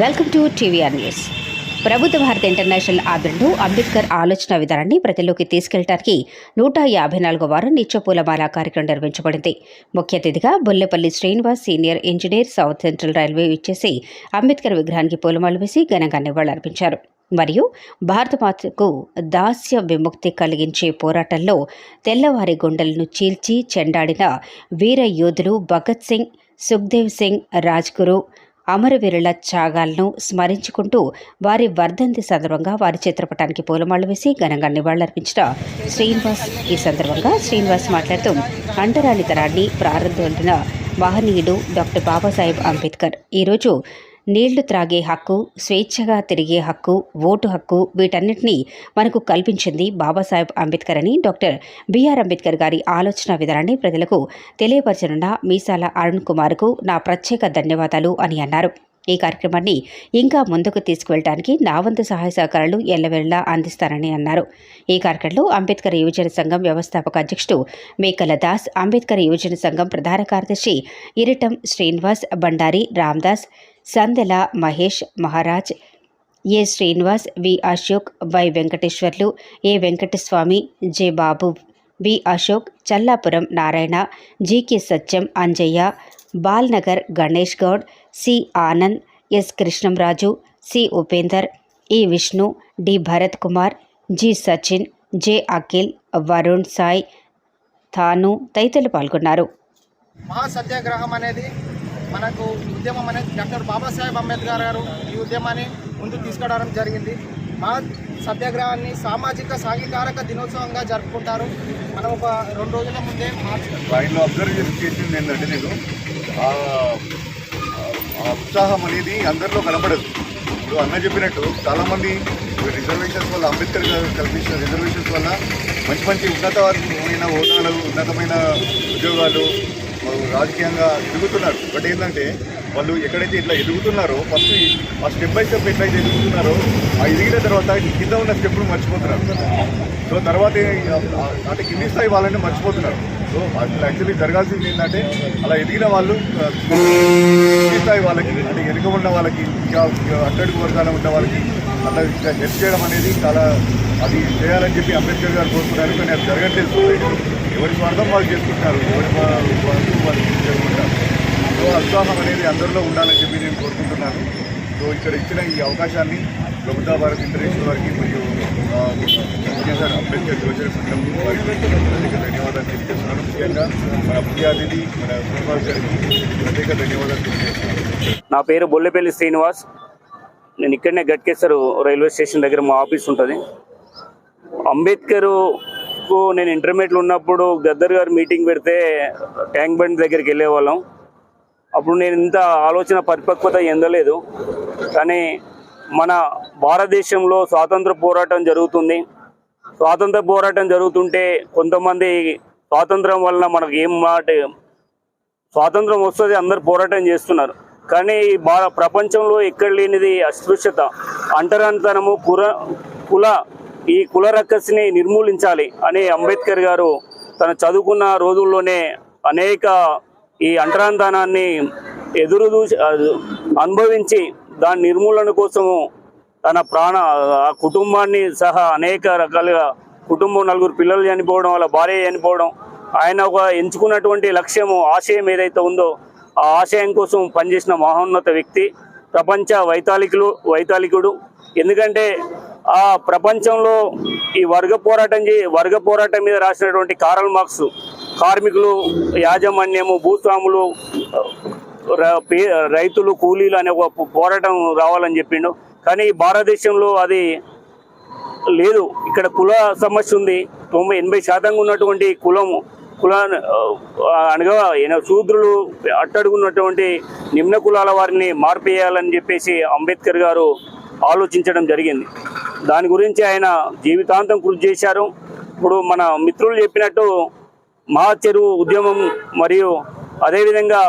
Welcome to TVR news. ప్రభుత్వ భారత international ఆధ్వర్యంలో అంబేద్కర్ ఆలోచన విధానాన్ని ప్రజల్లోకి తీసుకెళ్ళడానికి నూట యాభై నాలుగో వారం నిత్య పూలమాల కార్యక్రమం నిర్వహించబడింది. ముఖ్య అతిథిగా Bollepalli Srinivas senior engineer South Central Railway ఇచ్చేసి అంబేద్కర్ విగ్రహానికి పూలమాల వేసి ఘనంగా నివాళులర్పించారు. మరియు భారత మాతకు దాస్య విముక్తి కలిగించే పోరాటంలో తెల్లవారి గుండెలను చీల్చి చెండాడిన వీర యోధులు భగత్ సింగ్ సుఖ్దేవ్ సింగ్ రాజ్గురు అమరవీరుల త్యాగాలను స్మరించుకుంటూ వారి వర్ధంతి సందర్భంగా వారి చిత్రపటానికి పూలమాళ్ళు వేసి ఘనంగా నివాళులర్పించిన శ్రీనివాస్ ఈ సందర్భంగా శ్రీనివాస్ మాట్లాడుతూ అంటరాని తరాన్ని ప్రారంభించిన మహనీయుడు డాక్టర్ బాబాసాహెబ్ అంబేద్కర్. ఈరోజు నీళ్ళు త్రాగే హక్కు స్వేచ్ఛగా తిరిగే హక్కు ఓటు హక్కు వీటన్నిటినీ మనకు కల్పించింది బాబాసాహెబ్ అంబేద్కర్ అని డాక్టర్ బిఆర్ అంబేద్కర్ గారి ఆలోచన విధానాన్ని ప్రజలకు తెలియపరచనున్న మీసాల అరుణ్ కుమార్కు నా ప్రత్యేక ధన్యవాదాలు అని అన్నారు. ఈ కార్యక్రమాన్ని ఇంకా ముందుకు తీసుకువెళ్ళడానికి నా వంతు సహాయ సహకారాలు ఎల్లవేళలా అందిస్తానని అన్నారు. ఈ కార్యక్రమంలో అంబేద్కర్ యువజన సంఘం వ్యవస్థాపక అధ్యక్షుడు మేకల దాస్ అంబేద్కర్ యువజన సంఘం ప్రధాన కార్యదర్శి Iritam Srinivas Bandari Ramdas Sandela Mahesh Maharaj A Srinivas V Ashok Y Venkateswarlu A Venkataswamy J Babu V Ashok Challapuram Narayana GK Satyam Anjaiah Balnagar Ganesh Goud C Anand S Krishnamraju C Upender E Vishnu D Bharat Kumar G Sachin J Akhil Varun Sai తాను తదితరులు పాల్గొన్నారు. మహాసత్యాగ్రహం అనేది మనకు ఉద్యమం అనేది doctor Babasaheb Ambedkar గారు ఈ ఉద్యమాన్ని ముందుకు తీసుకురావడం జరిగింది. మా సత్యాగ్రహాన్ని సామాజిక సాంఘికారక దినోత్సవంగా జరుపుకుంటారు. మనం ఒక రెండు రోజుల ముందే మార్చి అబ్జర్వ్ చేసింది ఏంటంటే నేను ఉత్సాహం అనేది అందరిలో కనపడదు. ఇప్పుడు అన్న చెప్పినట్టు చాలామంది రిజర్వేషన్స్ వల్ల అంబేద్కర్ గారు కల్పించిన రిజర్వేషన్స్ వల్ల మంచి మంచి ఉన్నతమైన హోదాలు ఉన్నతమైన ఉద్యోగాలు వాళ్ళు రాజకీయంగా ఎదుగుతున్నారు బట్ ఏంటంటే వాళ్ళు ఎక్కడైతే ఇట్లా ఎదుగుతున్నారో ఫస్ట్ ఆ స్టెప్ బై స్టెప్ ఎట్లయితే ఎదుగుతున్నారో ఆ ఎదిగిన తర్వాత కింద ఉన్న స్టెప్ను మర్చిపోతున్నారు. సో తర్వాత అంటే కింది స్థాయి వాళ్ళని మర్చిపోతున్నారు. సో అసలు యాక్చువల్లీ జరగాల్సింది ఏంటంటే అలా ఎదిగిన వాళ్ళు కింది స్థాయి వాళ్ళకి అంటే ఎదుగు ఉన్న వాళ్ళకి ఇంకా అట్టడుగు వర్గాలు ఉన్న వాళ్ళకి అలా ఇంకా హెల్ప్ చేయడం అనేది చాలా అది చేయాలని చెప్పి అంబేద్కర్ గారు కోరుకున్నారు కానీ అది జరగట్లేదు. ఎవరి స్వార్థం వాళ్ళు చేసుకుంటారు ఎవరి వరకు వాళ్ళు చేసుకుంటారు సో ఆ ఉత్సాహం అనేది అందరిలో ఉండాలని చెప్పి నేను కోరుకుంటున్నాను. సో ఇక్కడ ఇచ్చిన ఈ అవకాశాన్ని ప్రభుత్వ భారత్ ఇంటర్నేషనల్ వారికి మరియు ముఖ్యంగా అంబేద్కర్ యువజన సంఘం వారికి ప్రత్యేక ధన్యవాదాలు తెలియజేస్తున్నాను. ముఖ్యంగా మన ముఖ్య అతిథి మన శ్రీనివాస్ గారికి ప్రత్యేక ధన్యవాదాలు తెలియజేస్తున్నాను. నా పేరు బొల్లెపల్లి శ్రీనివాస్. నేను ఇక్కడనే గట్కేశ్వర్ రైల్వే స్టేషన్ దగ్గర మా ఆఫీస్ ఉంటుంది. అంబేద్కర్కు నేను ఇంటర్మీడియట్లో ఉన్నప్పుడు గద్దర్ గారు మీటింగ్ పెడితే ట్యాంక్ బండ్ దగ్గరికి వెళ్ళేవాళ్ళం. అప్పుడు నేను ఇంత ఆలోచన పరిపక్వత ఎందలేదు కానీ మన భారతదేశంలో స్వాతంత్ర పోరాటం జరుగుతుంది. స్వాతంత్ర పోరాటం జరుగుతుంటే కొంతమంది స్వాతంత్రం వలన మనకు ఏం మాట స్వాతంత్రం వస్తుంది అందరు పోరాటం చేస్తున్నారు. కానీ ఈ భార ప్రపంచంలో ఎక్కడ లేనిది అస్పృశ్యత అంటరానితనము కుల కుల ఈ కుల రక్కస్ని నిర్మూలించాలి అని అంబేద్కర్ గారు తను చదువుకున్న రోజుల్లోనే అనేక ఈ అంటరానితనాన్ని ఎదురు చూసి అనుభవించి దాని నిర్మూలన కోసము తన ప్రాణ ఆ కుటుంబాన్ని సహా అనేక రకాలుగా కుటుంబం నలుగురు పిల్లలు చనిపోవడం వాళ్ళ భార్య చనిపోవడం ఆయన ఒక ఎంచుకున్నటువంటి లక్ష్యము ఆశయం ఏదైతే ఉందో ఆ ఆశయం కోసం పనిచేసిన మహోన్నత వ్యక్తి ప్రపంచ వైతాళికులు వైతాళికుడు. ఎందుకంటే ఆ ప్రపంచంలో ఈ వర్గ పోరాటం చే వర్గ పోరాటం మీద రాసినటువంటి కారల్ మార్క్స్ కార్మికులు యాజమాన్యము భూస్వాములు రైతులు కూలీలు అనే ఒక పోరాటం రావాలని చెప్పిండు. కానీ భారతదేశంలో అది లేదు. ఇక్కడ కుల సమస్య ఉంది. తొంభై ఎనభై శాతంగా ఉన్నటువంటి కులం కుల అనగా శూద్రులు అట్టడుగున్నటువంటి నిమ్న కులాల వారిని మార్పేయాలని చెప్పేసి అంబేద్కర్ గారు ఆలోచించడం జరిగింది. దాని గురించి ఆయన జీవితాంతం కృషి చేశారు. ఇప్పుడు మన మిత్రులు చెప్పినట్టు మహా చెరువు ఉద్యమం మరియు అదేవిధంగా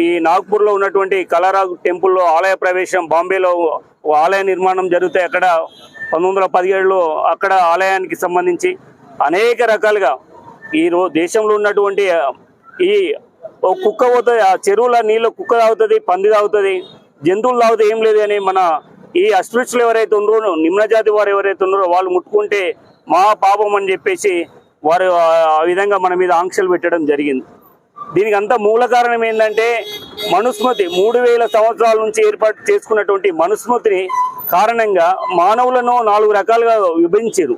ఈ నాగ్పూర్లో ఉన్నటువంటి కలరాగ్ టెంపుల్లో ఆలయ ప్రవేశం బాంబేలో ఓ ఆలయ నిర్మాణం జరిగితే అక్కడ పంతొమ్మిది వందల పదిహేడులో అక్కడ ఆలయానికి సంబంధించి అనేక రకాలుగా ఈ రో దేశంలో ఉన్నటువంటి ఈ ఓ కుక్క పోతుంది ఆ చెరువుల నీళ్ళు కుక్క తాగుతుంది పంది తాగుతుంది జంతువులు తాగితే ఏం లేదు అని మన ఈ అస్పృశ్యులు ఎవరైతే ఉన్నారో నిమ్నజాతి వారు ఎవరైతే ఉన్నారో వాళ్ళు ముట్టుకుంటే మా పాపం అని చెప్పేసి వారు ఆ విధంగా మన మీద ఆంక్షలు పెట్టడం జరిగింది. దీనికి అంతా మూల కారణం ఏంటంటే మనుస్మృతి మూడు వేల సంవత్సరాల నుంచి ఏర్పాటు చేసుకున్నటువంటి మనుస్మృతిని కారణంగా మానవులను నాలుగు రకాలుగా విభజించారు.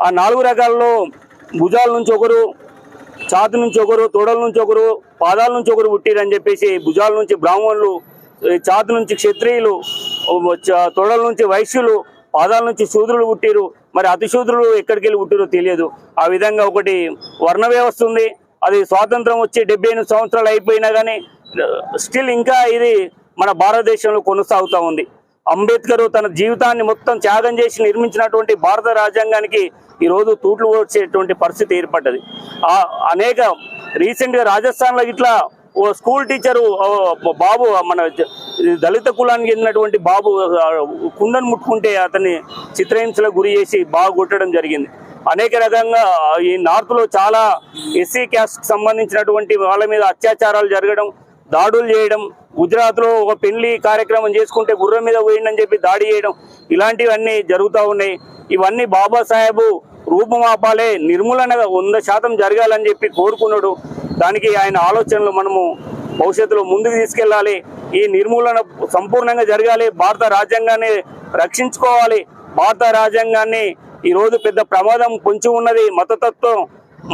ఆ నాలుగు రకాల్లో భుజాల నుంచి ఒకరు ఛాతి నుంచి ఒకరు తోడల నుంచి ఒకరు పాదాల నుంచి ఒకరు పుట్టిరని చెప్పేసి భుజాల నుంచి బ్రాహ్మణులు ఈ నుంచి క్షత్రియులు తొడల నుంచి వైశ్యులు పాదాల నుంచి శూద్రులు పుట్టిరు. మరి అతిశూద్రులు ఎక్కడికి వెళ్ళి పుట్టిరో తెలియదు. ఆ విధంగా ఒకటి వర్ణ వ్యవస్థ ఉంది. అది స్వాతంత్రం వచ్చి డెబ్బై ఎనిమిది సంవత్సరాలు అయిపోయినా కానీ స్టిల్ ఇంకా ఇది మన భారతదేశంలో కొనసాగుతూ ఉంది. అంబేద్కర్ తన జీవితాన్ని మొత్తం త్యాగం చేసి నిర్మించినటువంటి భారత రాజ్యాంగానికి ఈరోజు తూట్లు వచ్చేటువంటి పరిస్థితి ఏర్పడ్డది. అనేక రీసెంట్గా రాజస్థాన్లో ఇట్లా స్కూల్ టీచరు బాబు మన దళిత కులానికి చెందినటువంటి బాబు కుండను ముట్టుకుంటే అతన్ని చిత్రహింసలకు గురి చేసి బాగా కొట్టడం జరిగింది. అనేక రకంగా ఈ నార్త్లో చాలా ఎస్సీ క్యాస్ట్ సంబంధించినటువంటి వాళ్ళ మీద అత్యాచారాలు జరగడం దాడులు చేయడం గుజరాత్లో ఒక పెళ్ళి కార్యక్రమం చేసుకుంటే గుర్రం మీద పోయిందని చెప్పి దాడి చేయడం ఇలాంటివన్నీ జరుగుతూ ఉన్నాయి. ఇవన్నీ బాబాసాహెబు రూపమాపాలే నిర్మూలన వంద శాతం జరగాలని చెప్పి కోరుకున్నాడు. దానికి ఆయన ఆలోచనలు మనము భవిష్యత్తులో ముందుకు తీసుకెళ్ళాలి. ఈ నిర్మూలన సంపూర్ణంగా జరగాలి. భారత రాజ్యాంగాన్ని రక్షించుకోవాలి. భారత రాజ్యాంగాన్ని ఈ రోజు పెద్ద ప్రమాదం పొంచి ఉన్నది. మతతత్వం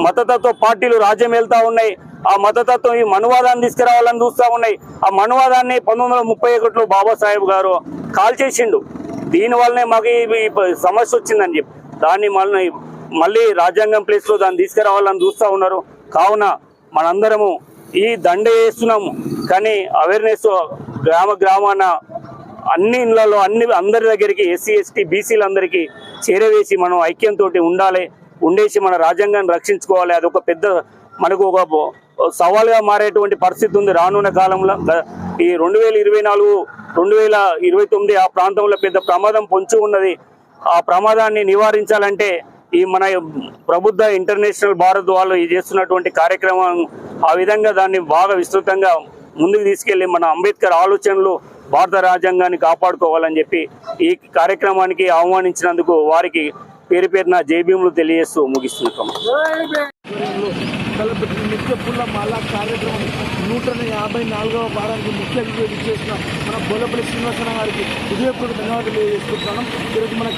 మతతత్వ పార్టీలు రాజ్యం వెళ్తా ఉన్నాయి. ఆ మతతత్వం ఈ మనువాదాన్ని తీసుకురావాలని చూస్తూ ఉన్నాయి. ఆ మనువాదాన్ని పంతొమ్మిది వందల ముప్పై ఒకటిలో బాబాసాహెబ్ గారు కాల్ చేసిండు దీనివల్లనే మాకు ఈ సమస్య వచ్చిందని చెప్పి. దాన్ని మళ్ళీ మళ్ళీ రాజ్యాంగం ప్లేస్లో దాన్ని తీసుకురావాలని చూస్తూ ఉన్నారు. కావున మనందరము ఈ దండ వేస్తున్నాము. కానీ అవేర్నెస్ గ్రామ గ్రామాన అన్ని ఇళ్ళలో అన్ని అందరి దగ్గరికి ఎస్సీ ఎస్టీ బీసీలందరికీ చేరవేసి మనం ఐక్యంతో ఉండాలి. ఉండేసి మన రాజ్యాంగాన్ని రక్షించుకోవాలి. అది ఒక పెద్ద మనకు ఒక సవాల్గా మారేటువంటి పరిస్థితి ఉంది రానున్న కాలంలో. ఈ రెండు వేల ఇరవై నాలుగు రెండు వేల ఇరవై తొమ్మిది ఆ ప్రాంతంలో పెద్ద ప్రమాదం పొంచి ఉన్నది. ఆ ప్రమాదాన్ని నివారించాలంటే ఈ మన ప్రబుద్ధ ఇంటర్నేషనల్ భారత్ వాళ్ళు చేస్తున్నటువంటి కార్యక్రమం ఆ విధంగా దాన్ని బాగా విస్తృతంగా ముందుకు తీసుకెళ్ళి మన అంబేద్కర్ ఆలోచనలు భారత రాజ్యాంగాన్ని కాపాడుకోవాలని చెప్పి ఈ కార్యక్రమానికి ఆహ్వానించినందుకు వారికి పేరు పేరున జైభీములు తెలియజేస్తూ ముగిస్తున్నాం. తలపెట్టిన నిత్య పుల్ల కార్యక్రమం నూట యాభై నాలుగవ వారానికి ముఖ్య అతిథిగా చేసిన మన బొల్లపల్లి శ్రీనివాసరావు గారికి హృదయపూర్వక ధన్యవాదాలు తెలియజేసుకుంటున్నాం ఈరోజు మన